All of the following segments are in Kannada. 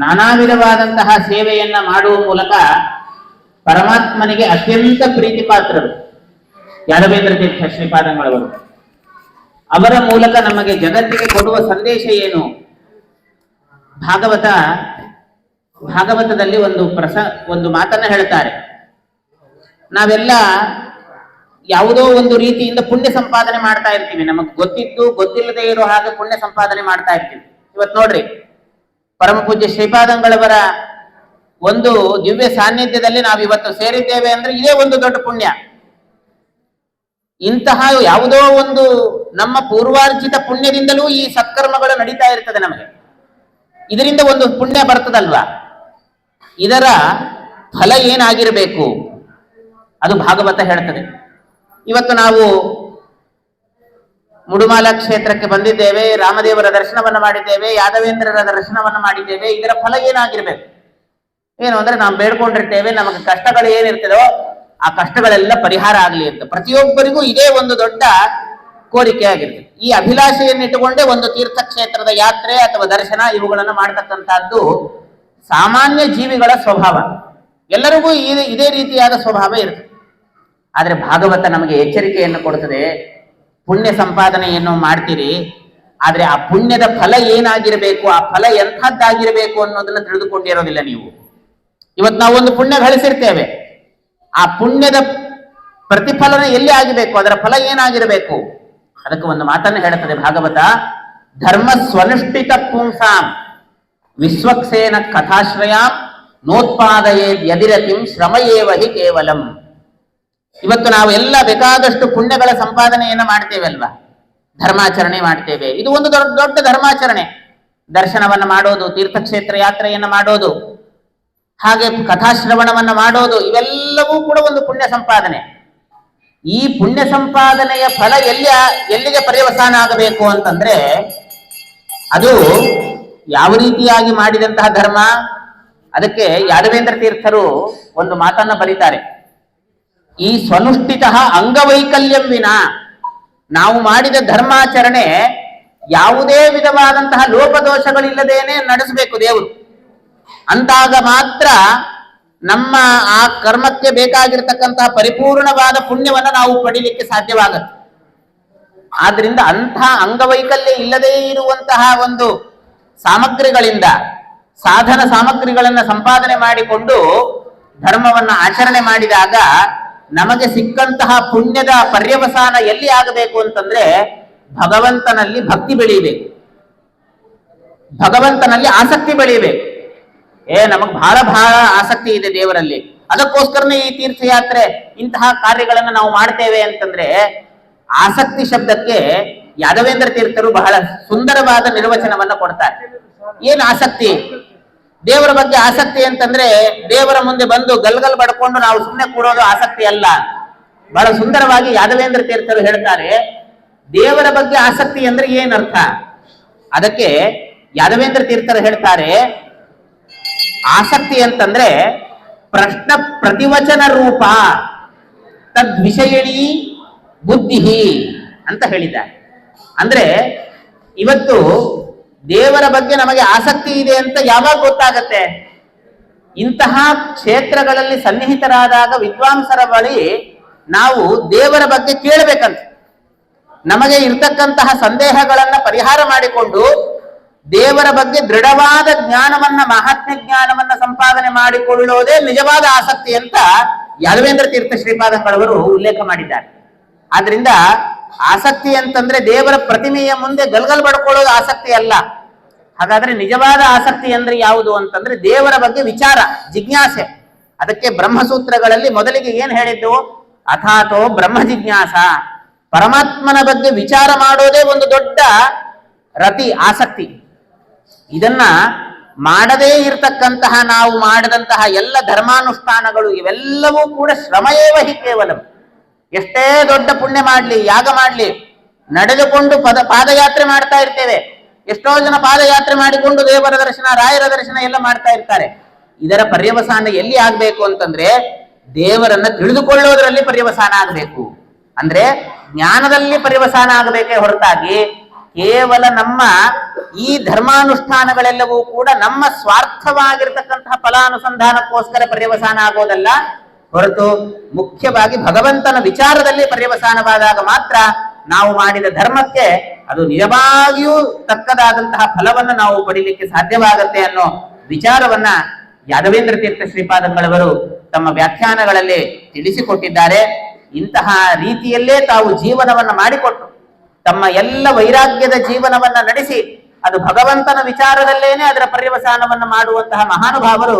ನಾನಾ ವಿಧವಾದಂತಹ ಸೇವೆಯನ್ನ ಮಾಡುವ ಮೂಲಕ ಪರಮಾತ್ಮನಿಗೆ ಅತ್ಯಂತ ಪ್ರೀತಿ ಪಾತ್ರರು ಯಾದವೇಂದ್ರ ತೀರ್ಥ ಶ್ರೀಪಾದಂಗಳವರು. ಅವರ ಮೂಲಕ ನಮಗೆ ಜಗತ್ತಿಗೆ ಕೊಡುವ ಸಂದೇಶ ಏನು? ಭಾಗವತ, ಭಾಗವತದಲ್ಲಿ ಒಂದು ಪ್ರಸ, ಒಂದು ಮಾತನ್ನ ಹೇಳ್ತಾರೆ ನಾವೆಲ್ಲ ಯಾವುದೋ ಒಂದು ರೀತಿಯಿಂದ ಪುಣ್ಯ ಸಂಪಾದನೆ ಮಾಡ್ತಾ ಇರ್ತೀವಿ. ನಮಗೆ ಗೊತ್ತಿದ್ದು ಗೊತ್ತಿಲ್ಲದೆ ಇರೋ ಹಾಗೆ ಪುಣ್ಯ ಸಂಪಾದನೆ ಮಾಡ್ತಾ ಇರ್ತೀವಿ. ಇವತ್ತು ನೋಡ್ರಿ ಪರಮ ಪೂಜ್ಯ ಶ್ರೀಪಾದಂಗಳವರ ಒಂದು ದಿವ್ಯ ಸಾನ್ನಿಧ್ಯದಲ್ಲಿ ನಾವು ಇವತ್ತು ಸೇರಿದ್ದೇವೆ ಅಂದ್ರೆ ಇದೇ ಒಂದು ದೊಡ್ಡ ಪುಣ್ಯ. ಇಂತಹ ಯಾವುದೋ ಒಂದು ನಮ್ಮ ಪೂರ್ವಾರ್ಜಿತ ಪುಣ್ಯದಿಂದಲೂ ಈ ಸತ್ಕರ್ಮಗಳು ನಡೀತಾ ಇರ್ತದೆ ನಮಗೆ. ಇದರಿಂದ ಒಂದು ಪುಣ್ಯ ಬರ್ತದಲ್ವಾ? ಇದರ ಫಲ ಏನಾಗಿರಬೇಕು? ಅದು ಭಾಗವತ ಹೇಳ್ತದೆ. ಇವತ್ತು ನಾವು ಮುಡುಮಾಲ ಕ್ಷೇತ್ರಕ್ಕೆ ಬಂದಿದ್ದೇವೆ, ರಾಮದೇವರ ದರ್ಶನವನ್ನ ಮಾಡಿದ್ದೇವೆ, ಯಾದವೇಂದ್ರರ ದರ್ಶನವನ್ನ ಮಾಡಿದ್ದೇವೆ, ಇದರ ಫಲ ಏನಾಗಿರ್ಬೇಕು? ಏನು ಅಂದ್ರೆ ನಾವು ಬೇಡ್ಕೊಂಡಿರ್ತೇವೆ, ನಮಗೆ ಕಷ್ಟಗಳು ಏನಿರ್ತದೋ ಆ ಕಷ್ಟಗಳೆಲ್ಲ ಪರಿಹಾರ ಆಗಲಿ ಅಂತ. ಪ್ರತಿಯೊಬ್ಬರಿಗೂ ಇದೇ ಒಂದು ದೊಡ್ಡ ಕೋರಿಕೆ ಆಗಿರ್ತದೆ. ಈ ಅಭಿಲಾಷೆಯನ್ನು ಇಟ್ಟುಕೊಂಡೇ ಒಂದು ತೀರ್ಥಕ್ಷೇತ್ರದ ಯಾತ್ರೆ ಅಥವಾ ದರ್ಶನ ಇವುಗಳನ್ನು ಮಾಡತಕ್ಕಂತಹದ್ದು ಸಾಮಾನ್ಯ ಜೀವಿಗಳ ಸ್ವಭಾವ. ಎಲ್ಲರಿಗೂ ಇದೇ ಇದೇ ರೀತಿಯಾದ ಸ್ವಭಾವ ಇರ್ತದೆ. ಆದ್ರೆ ಭಾಗವತ ನಮಗೆ ಎಚ್ಚರಿಕೆಯನ್ನು ಕೊಡುತ್ತದೆ ಪುಣ್ಯ ಸಂಪಾದನೆಯನ್ನು ಮಾಡ್ತೀರಿ, ಆದ್ರೆ ಆ ಪುಣ್ಯದ ಫಲ ಏನಾಗಿರಬೇಕು, ಆ ಫಲ ಎಂಥದ್ದಾಗಿರಬೇಕು ಅನ್ನೋದನ್ನ ತಿಳಿದುಕೊಂಡಿರೋದಿಲ್ಲ ನೀವು. ಇವತ್ತು ನಾವು ಒಂದು ಪುಣ್ಯ ಗಳಿಸಿರ್ತೇವೆ. ಆ ಪುಣ್ಯದ ಪ್ರತಿಫಲನ ಎಲ್ಲಿ ಆಗಬೇಕು, ಅದರ ಫಲ ಏನಾಗಿರಬೇಕು? ಅದಕ್ಕೆ ಒಂದು ಮಾತನ್ನು ಹೇಳುತ್ತದೆ ಭಾಗವತ. ಧರ್ಮ ಸ್ವನುಷ್ಠಿತ ಪುಂಸಾಂ, ವಿಶ್ವಕ್ಸೇನ ಕಥಾಶ್ರಯ ನೋತ್ಪಾದಯೇ ಯದಿರತಿಂ ಶ್ರಮಯೇವ ಹಿ ಕೇವಲಂ. ಇವತ್ತು ನಾವು ಎಲ್ಲ ಬೇಕಾದಷ್ಟು ಪುಣ್ಯಗಳ ಸಂಪಾದನೆಯನ್ನ ಮಾಡ್ತೇವೆ ಅಲ್ವಾ ಧರ್ಮಾಚರಣೆ ಮಾಡ್ತೇವೆ. ಇದು ಒಂದು ದೊಡ್ಡ ದೊಡ್ಡ ಧರ್ಮಾಚರಣೆ. ದರ್ಶನವನ್ನ ಮಾಡೋದು, ತೀರ್ಥಕ್ಷೇತ್ರ ಯಾತ್ರೆಯನ್ನ ಮಾಡೋದು, ಹಾಗೆ ಕಥಾಶ್ರವಣವನ್ನ ಮಾಡೋದು, ಇವೆಲ್ಲವೂ ಕೂಡ ಒಂದು ಪುಣ್ಯ ಸಂಪಾದನೆ. ಈ ಪುಣ್ಯ ಸಂಪಾದನೆಯ ಫಲ ಎಲ್ಲಿ ಎಲ್ಲಿಗೆ ಪರ್ಯವಸಾನ ಆಗಬೇಕು ಅಂತಂದ್ರೆ, ಅದು ಯಾವ ರೀತಿಯಾಗಿ ಮಾಡಿದಂತಹ ಧರ್ಮ? ಅದಕ್ಕೆ ಯಾದವೇಂದ್ರ ತೀರ್ಥರು ಒಂದು ಮಾತನ್ನ ಬರೀತಾರೆ. ಈ ಸ್ವನುಷ್ಠಿತ ಅಂಗವೈಕಲ್ಯಂ ವಿನ ನಾವು ಮಾಡಿದ ಧರ್ಮಾಚರಣೆ ಯಾವುದೇ ವಿಧವಾದಂತಹ ಲೋಪದೋಷಗಳಿಲ್ಲದೇನೆ ನಡೆಸಬೇಕು ದೇವರು. ಅಂತಾಗ ಮಾತ್ರ ನಮ್ಮ ಆ ಕರ್ಮಕ್ಕೆ ಬೇಕಾಗಿರ್ತಕ್ಕಂತಹ ಪರಿಪೂರ್ಣವಾದ ಪುಣ್ಯವನ್ನ ನಾವು ಪಡಿಲಿಕ್ಕೆ ಸಾಧ್ಯವಾಗುತ್ತೆ. ಆದ್ರಿಂದ ಅಂತಹ ಅಂಗವೈಕಲ್ಯ ಇಲ್ಲದೇ ಇರುವಂತಹ ಒಂದು ಸಾಮಗ್ರಿಗಳಿಂದ, ಸಾಧನ ಸಾಮಗ್ರಿಗಳನ್ನ ಸಂಪಾದನೆ ಮಾಡಿಕೊಂಡು ಧರ್ಮವನ್ನ ಆಚರಣೆ ಮಾಡಿದಾಗ ನಮಗೆ ಸಿಕ್ಕಂತಹ ಪುಣ್ಯದ ಪರ್ಯವಸಾನ ಎಲ್ಲಿ ಆಗಬೇಕು ಅಂತಂದ್ರೆ ಭಗವಂತನಲ್ಲಿ ಭಕ್ತಿ ಬೆಳೀಬೇಕು ಭಗವಂತನಲ್ಲಿ ಆಸಕ್ತಿ ಬೆಳೀಬೇಕು ಏ, ನಮಗ್ ಬಹಳ ಬಹಳ ಆಸಕ್ತಿ ಇದೆ ದೇವರಲ್ಲಿ. ಅದಕ್ಕೋಸ್ಕರನೇ ಈ ತೀರ್ಥಯಾತ್ರೆ, ಇಂತಹ ಕಾರ್ಯಗಳನ್ನು ನಾವು ಮಾಡ್ತೇವೆ ಅಂತಂದ್ರೆ ಆಸಕ್ತಿ ಶಬ್ದಕ್ಕೆ ಯಾದವೇಂದ್ರ ತೀರ್ಥರು ಬಹಳ ಸುಂದರವಾದ ನಿರ್ವಚನವನ್ನ ಕೊಡ್ತಾರೆ. ಏನ್ ಆಸಕ್ತಿ? ದೇವರ ಬಗ್ಗೆ ಆಸಕ್ತಿ ಅಂತಂದ್ರೆ ದೇವರ ಮುಂದೆ ಬಂದು ಗಲ್ಗಲ್ ಬಡ್ಕೊಂಡು ನಾವು ಸುಮ್ಮನೆ ಕೂಡೋದು ಆಸಕ್ತಿ ಅಲ್ಲ. ಬಹಳ ಸುಂದರವಾಗಿ ಯಾದವೇಂದ್ರ ತೀರ್ಥರು ಹೇಳ್ತಾರೆ, ದೇವರ ಬಗ್ಗೆ ಆಸಕ್ತಿ ಅಂದ್ರೆ ಏನರ್ಥ? ಅದಕ್ಕೆ ಯಾದವೇಂದ್ರ ತೀರ್ಥರು ಹೇಳ್ತಾರೆ, ಆಸಕ್ತಿ ಅಂತಂದ್ರೆ ಪ್ರಶ್ನ ಪ್ರತಿವಚನ ರೂಪ, ತದ್ವಿಷಯಣಿ ಬುದ್ಧಿ ಅಂತ ಹೇಳಿದ್ದಾರೆ. ಅಂದ್ರೆ ಇವತ್ತು ದೇವರ ಬಗ್ಗೆ ನಮಗೆ ಆಸಕ್ತಿ ಇದೆ ಅಂತ ಯಾವಾಗ ಗೊತ್ತಾಗತ್ತೆ? ಇಂತಹ ಕ್ಷೇತ್ರಗಳಲ್ಲಿ ಸನ್ನಿಹಿತರಾದಾಗ ವಿದ್ವಾಂಸರ ಬಳಿ ನಾವು ದೇವರ ಬಗ್ಗೆ ಕೇಳಬೇಕಂತ. ನಮಗೆ ಇರ್ತಕ್ಕಂತಹ ಸಂದೇಹಗಳನ್ನ ಪರಿಹಾರ ಮಾಡಿಕೊಂಡು ದೇವರ ಬಗ್ಗೆ ದೃಢವಾದ ಜ್ಞಾನವನ್ನ ಮಹಾತ್ಮ ಜ್ಞಾನವನ್ನ ಸಂಪಾದನೆ ಮಾಡಿಕೊಳ್ಳೋದೇ ನಿಜವಾದ ಆಸಕ್ತಿ ಅಂತ ಯಾದವೇಂದ್ರ ತೀರ್ಥ ಶ್ರೀಪಾದಂಗಳವರು ಉಲ್ಲೇಖ ಮಾಡಿದ್ದಾರೆ. ಆದ್ರಿಂದ ಆಸಕ್ತಿ ಅಂತಂದ್ರೆ ದೇವರ ಪ್ರತಿಮೆಯ ಮುಂದೆ ಗಲ್ಗಲ್ ಬಡ್ಕೊಳ್ಳೋದು ಆಸಕ್ತಿ ಅಲ್ಲ. ಹಾಗಾದ್ರೆ ನಿಜವಾದ ಆಸಕ್ತಿ ಅಂದ್ರೆ ಯಾವುದು ಅಂತಂದ್ರೆ ದೇವರ ಬಗ್ಗೆ ವಿಚಾರ, ಜಿಜ್ಞಾಸೆ. ಅದಕ್ಕೆ ಬ್ರಹ್ಮಸೂತ್ರಗಳಲ್ಲಿ ಮೊದಲಿಗೆ ಏನ್ ಹೇಳಿದ್ದು? ಅಥಾತೋ ಬ್ರಹ್ಮ ಜಿಜ್ಞಾಸ. ಪರಮಾತ್ಮನ ಬಗ್ಗೆ ವಿಚಾರ ಮಾಡೋದೇ ಒಂದು ದೊಡ್ಡ ರತಿ, ಆಸಕ್ತಿ. ಇದನ್ನ ಮಾಡದೇ ಇರತಕ್ಕಂತಹ ನಾವು ಮಾಡದಂತಹ ಎಲ್ಲ ಧರ್ಮಾನುಷ್ಠಾನಗಳು ಇವೆಲ್ಲವೂ ಕೂಡ ಶ್ರಮಯೇವ ಹಿ ಕೇವಲ. ಎಷ್ಟೇ ದೊಡ್ಡ ಪುಣ್ಯ ಮಾಡಲಿ, ಯಾಗ ಮಾಡಲಿ, ನಡೆದುಕೊಂಡು ಪದ, ಪಾದಯಾತ್ರೆ ಮಾಡ್ತಾ ಇರ್ತೇವೆ. ಎಷ್ಟೋ ಜನ ಪಾದಯಾತ್ರೆ ಮಾಡಿಕೊಂಡು ದೇವರ ದರ್ಶನ, ರಾಯರ ದರ್ಶನ ಎಲ್ಲ ಮಾಡ್ತಾ ಇರ್ತಾರೆ. ಇದರ ಪರ್ಯವಸಾನ ಎಲ್ಲಿ ಆಗ್ಬೇಕು ಅಂತಂದ್ರೆ ದೇವರನ್ನ ತಿಳಿದುಕೊಳ್ಳೋದ್ರಲ್ಲಿ ಪರ್ಯವಸಾನ ಆಗಬೇಕು. ಅಂದ್ರೆ ಜ್ಞಾನದಲ್ಲಿ ಪರ್ಯವಸಾನ ಆಗಬೇಕೇ ಹೊರತಾಗಿ ಕೇವಲ ನಮ್ಮ ಈ ಧರ್ಮಾನುಷ್ಠಾನಗಳೆಲ್ಲವೂ ಕೂಡ ನಮ್ಮ ಸ್ವಾರ್ಥವಾಗಿರ್ತಕ್ಕಂತಹ ಫಲಾನುಸಂಧಾನಕ್ಕೋಸ್ಕರ ಪರ್ಯವಸಾನ ಆಗೋದಲ್ಲ. ಹೊರತು ಮುಖ್ಯವಾಗಿ ಭಗವಂತನ ವಿಚಾರದಲ್ಲಿ ಪರ್ಯವಸಾನವಾದಾಗ ಮಾತ್ರ ನಾವು ಮಾಡಿದ ಧರ್ಮಕ್ಕೆ ಅದು ನಿಜವಾಗಿಯೂ ತಕ್ಕದಾದಂತಹ ಫಲವನ್ನು ನಾವು ಪಡೀಲಿಕ್ಕೆ ಸಾಧ್ಯವಾಗತ್ತೆ ಅನ್ನೋ ವಿಚಾರವನ್ನ ಯಾದವೇಂದ್ರ ತೀರ್ಥ ಶ್ರೀಪಾದಂಗಳವರು ತಮ್ಮ ವ್ಯಾಖ್ಯಾನಗಳಲ್ಲಿ ತಿಳಿಸಿಕೊಟ್ಟಿದ್ದಾರೆ. ಇಂತಹ ರೀತಿಯಲ್ಲೇ ತಾವು ಜೀವನವನ್ನ ಮಾಡಿಕೊಟ್ಟು ತಮ್ಮ ಎಲ್ಲ ವೈರಾಗ್ಯದ ಜೀವನವನ್ನ ನಡೆಸಿ ಅದು ಭಗವಂತನ ವಿಚಾರದಲ್ಲೇನೆ ಅದರ ಪರ್ಯವಸಾನವನ್ನ ಮಾಡುವಂತಹ ಮಹಾನುಭಾವರು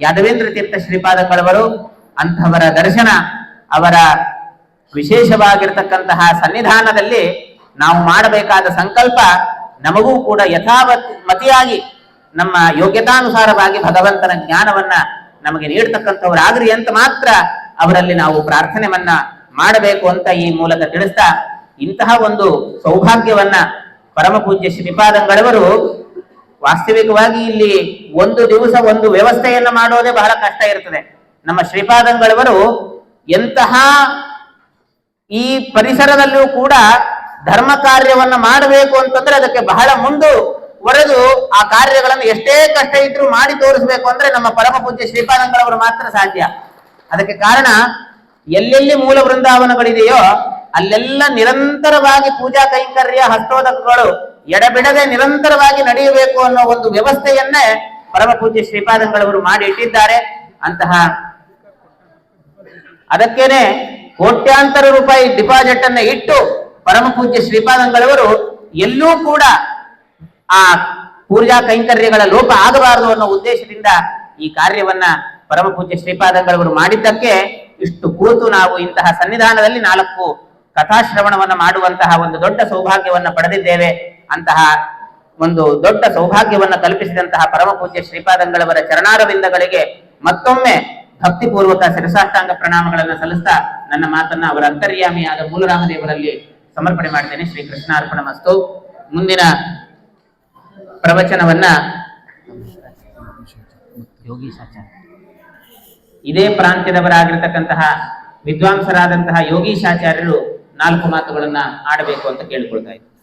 ಯಾದವೇಂದ್ರ ತೀರ್ಥ ಶ್ರೀಪಾದಂಗಳವರು. ಅಂಥವರ ದರ್ಶನ, ಅವರ ವಿಶೇಷವಾಗಿರ್ತಕ್ಕಂತಹ ಸನ್ನಿಧಾನದಲ್ಲಿ ನಾವು ಮಾಡಬೇಕಾದ ಸಂಕಲ್ಪ ನಮಗೂ ಕೂಡ ಯಥಾವತ್ ಮತಿಯಾಗಿ ನಮ್ಮ ಯೋಗ್ಯತಾನುಸಾರವಾಗಿ ಭಗವಂತನ ಜ್ಞಾನವನ್ನ ನಮಗೆ ನೀಡ್ತಕ್ಕಂಥವರಾಗ್ರಿ ಅಂತ ಮಾತ್ರ ಅವರಲ್ಲಿ ನಾವು ಪ್ರಾರ್ಥನೆವನ್ನ ಮಾಡಬೇಕು ಅಂತ ಈ ಮೂಲಕ ತಿಳಿಸ್ತಾ ಇಂತಹ ಒಂದು ಸೌಭಾಗ್ಯವನ್ನ ಪರಮ ಪೂಜ್ಯ ಶ್ರೀಪಾದಂಗಳವರು ವಾಸ್ತವಿಕವಾಗಿ ಇಲ್ಲಿ ಒಂದು ದಿವಸ ಒಂದು ವ್ಯವಸ್ಥೆಯನ್ನ ಮಾಡೋದೇ ಬಹಳ ಕಷ್ಟ ಇರ್ತದೆ. ನಮ್ಮ ಶ್ರೀಪಾದಂಗಳವರು ಎಂತಹ ಈ ಪರಿಸರದಲ್ಲೂ ಕೂಡ ಧರ್ಮ ಕಾರ್ಯವನ್ನ ಮಾಡಬೇಕು ಅಂತಂದ್ರೆ ಅದಕ್ಕೆ ಬಹಳ ಮುಂದುವರೆದು ಆ ಕಾರ್ಯಗಳನ್ನು ಎಷ್ಟೇ ಕಷ್ಟ ಇದ್ರೂ ಮಾಡಿ ತೋರಿಸ್ಬೇಕು ಅಂದ್ರೆ ನಮ್ಮ ಪರಮ ಪೂಜ್ಯ ಶ್ರೀಪಾದಂಗಳವರು ಮಾತ್ರ ಸಾಧ್ಯ. ಅದಕ್ಕೆ ಕಾರಣ ಎಲ್ಲೆಲ್ಲಿ ಮೂಲ ವೃಂದಾವನಗಳಿದೆಯೋ ಅಲ್ಲೆಲ್ಲ ನಿರಂತರವಾಗಿ ಪೂಜಾ ಕೈಂಕರ್ಯ, ಹಸ್ತೋದಕಗಳು ಎಡಬಿಡದೆ ನಿರಂತರವಾಗಿ ನಡೆಯಬೇಕು ಅನ್ನೋ ಒಂದು ವ್ಯವಸ್ಥೆಯನ್ನೇ ಪರಮ ಪೂಜ್ಯ ಶ್ರೀಪಾದಂಗಳವರು ಮಾಡಿ ಇಟ್ಟಿದ್ದಾರೆ. ಅಂತಹ ಅದಕ್ಕೇನೆ ಕೋಟ್ಯಾಂತರ ರೂಪಾಯಿ ಡಿಪಾಸಿಟ್ ಅನ್ನ ಇಟ್ಟು ಪರಮ ಪೂಜ್ಯ ಶ್ರೀಪಾದಂಗಳವರು ಎಲ್ಲೂ ಕೂಡ ಆ ಪೂಜಾ ಕೈಂಕರ್ಯಗಳ ಲೋಪ ಆಗಬಾರದು ಅನ್ನೋ ಉದ್ದೇಶದಿಂದ ಈ ಕಾರ್ಯವನ್ನ ಪರಮ ಪೂಜ್ಯ ಶ್ರೀಪಾದಂಗಳವರು ಮಾಡಿದ್ದಕ್ಕೆ ಇಷ್ಟು ಕೂತು ನಾವು ಇಂತಹ ಸನ್ನಿಧಾನದಲ್ಲಿ ನಾಲ್ಕು ಕಥಾಶ್ರವಣವನ್ನ ಮಾಡುವಂತಹ ಒಂದು ದೊಡ್ಡ ಸೌಭಾಗ್ಯವನ್ನ ಪಡೆದಿದ್ದೇವೆ. ಅಂತಹ ಒಂದು ದೊಡ್ಡ ಸೌಭಾಗ್ಯವನ್ನ ಕಲ್ಪಿಸಿದಂತಹ ಪರಮ ಪೂಜ್ಯ ಶ್ರೀಪಾದಂಗಳವರ ಚರಣಾರವಿಂದಗಳಿಗೆ ಮತ್ತೊಮ್ಮೆ ಭಕ್ತಿಪೂರ್ವಕ ಶಿರಸಾಷ್ಟಾಂಗ ಪ್ರಣಾಮಗಳನ್ನು ಸಲ್ಲಿಸ್ತಾ ನನ್ನ ಮಾತನ್ನ ಅವರ ಅಂತರ್ಯಾಮಿಯಾದ ಮೂಲರಾಮದೇವರಲ್ಲಿ ಸಮರ್ಪಣೆ ಮಾಡ್ತೇನೆ. ಶ್ರೀ ಕೃಷ್ಣಾರ್ಪಣ ಮಸ್ತು. ಮುಂದಿನ ಪ್ರವಚನವನ್ನ ಇದೇ ಪ್ರಾಂತ್ಯದವರಾಗಿರ್ತಕ್ಕಂತಹ ವಿದ್ವಾಂಸರಾದಂತಹ ಯೋಗೀಶಾಚಾರ್ಯರು ನಾಲ್ಕು ಮಾತುಗಳನ್ನ ಆಡಬೇಕು ಅಂತ ಕೇಳಿಕೊಳ್ತಾ ಇದ್ದೀನಿ